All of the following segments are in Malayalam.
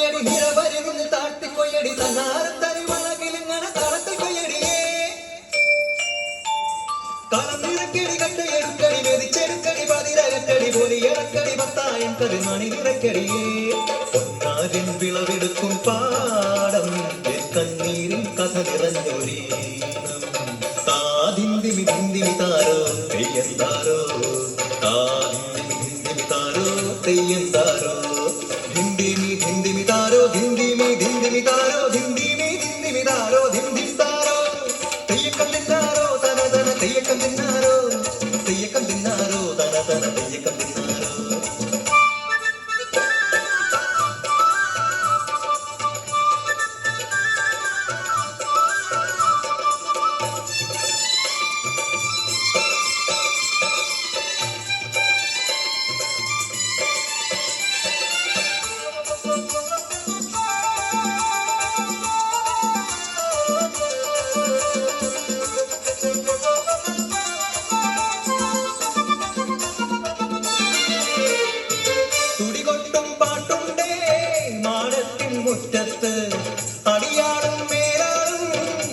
കൊയ്യടി നിരവരുന്ന് താട്ടിക്കൊയ്യടി തന്നാരം തരിമളകിലിങ്ങനെ തളത്തിൽ കൊയ്യടിയേ കളം നിറക്കടി കട്ടയെടുക്കടി മെതിച്ചെടുക്കടി പതിരകട്ടടി പൊലിയടക്കടി പത്തായം വിളവെടുക്കും പാടം എൻ കണ്ണീരിൻ കഥ നിറഞ്ഞൊരീണം താതിന്തിമി ധിന്തിമി താരോ തെയ്യന്താരോ താതിന്തിമി മുറ്റത്ത്. അടിയാളും മേലാളും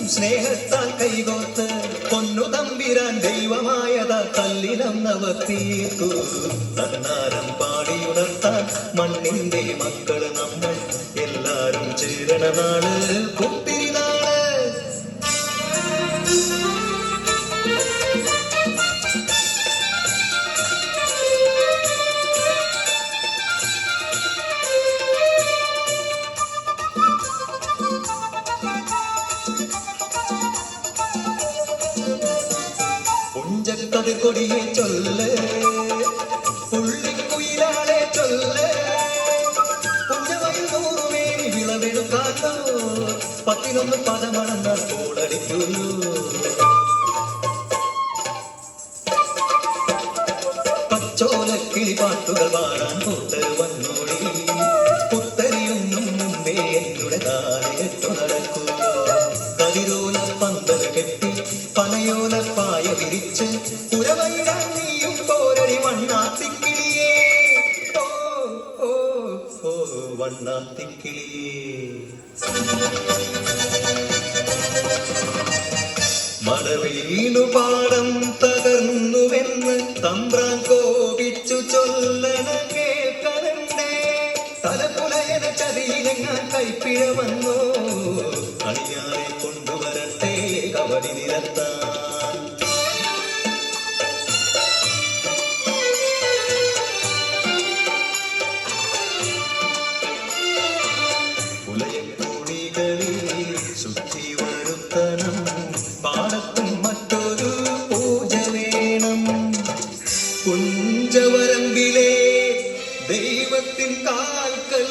സ്നേഹത്താൽ കൈകോത്ത്. പൊന്നു തമ്പിരാൻ ദൈവമായത കല്ലിലന്നവർ തീർത്തു തന്നാരം പാടിയുണർത്താൻ മണ്ണിന്റെ മക്കൾ നമ്മൾ എല്ലാരും ചേരണ നാൾ. പുഞ്ചക്കത് കൊടിയെ ചൊല്ല്. പുള്ളിക്കുയിലാളെ ചൊല്ല്. പുഞ്ചവയിൽ വിളവെടുക്കാത്തോ പത്തിനൊന്ന് പദമണന്ന കോളടിക്കുന്നു പച്ചോലക്കിളി പാട്ടുകൾ പാടാൻ കൂട്ട് വന്നോടി. പുത്തരിയൊന്നും മുമ്പേ എന്നുടെ താലയത്തു നടക്കൂ കതിരോല പന്തൽ കെട്ടി പനയോല പുരവയിടാൻ നീയും പോരടി വണ്ണാത്തിക്കിളിയേ ഓ ഓ ഓ വണ്ണാത്തിക്കിളിയേ മടവീണു പാടം തകർന്നുവെന്ന് തമ്പ്രാൻ കോപിച്ചു ചൊല്ലണ കേൾക്കണേ തലപ്പുലയന ചതിയിലെങ്ങാൻ കൈപ്പിഴ വന്നോ. അണിയാറെ കൊണ്ടുവരട്ടെ കബടി നിരത്താൻ. ദൈവത്തിൻ കാൽക്കൽ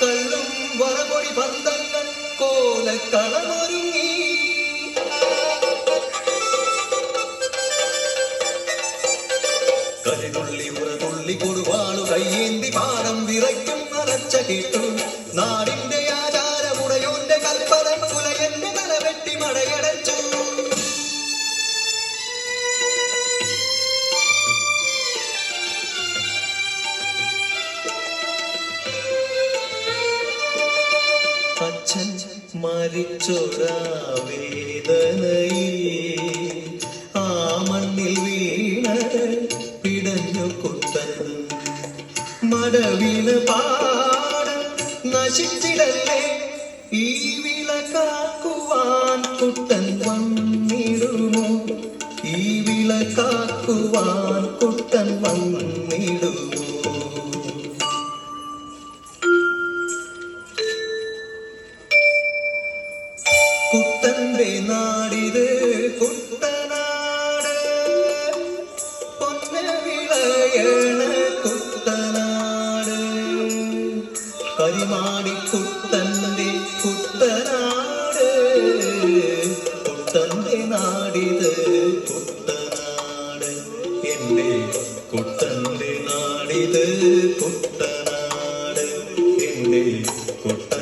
കള്ളും വറപൊടി പന്തങ്ങൾ കോലക്കളമൊരുങ്ങി. കരിതുള്ളി ഉറതുള്ളി കൊടുവാളു കയ്യേന്തി പാടം വിറയ്ക്കും നിറച്ച കേട്ടു നാടിന്റെ അച്ഛൻ മരിച്ചൊരാ വേദനയിൽ ആ മണ്ണിൽ വീണ പിടഞ്ഞു കുത്തൻ മടവിന് പാടം നശിച്ചിടല്ലേ? ഈ വിള കാക്കുവാൻ കുട്ടൻ വന്നിടുമോ? ഈ വിള കാക്കുവാൻ കുട്ടൻ വന്നിടുമോ? തന്ത്രി നാടിത് കുട്ടനാട്. പൊന്ന വിളയണ കുട്ടനാട്. പരിമാടി കുട്ടന്റെ കുട്ടനാട്. കുട്ടന്റെ നാടിത് കുട്ടനാട്. എന്റെ കുട്ടന്റെ നാടിത് കുട്ടനാട്. എന്റെ കുട്ട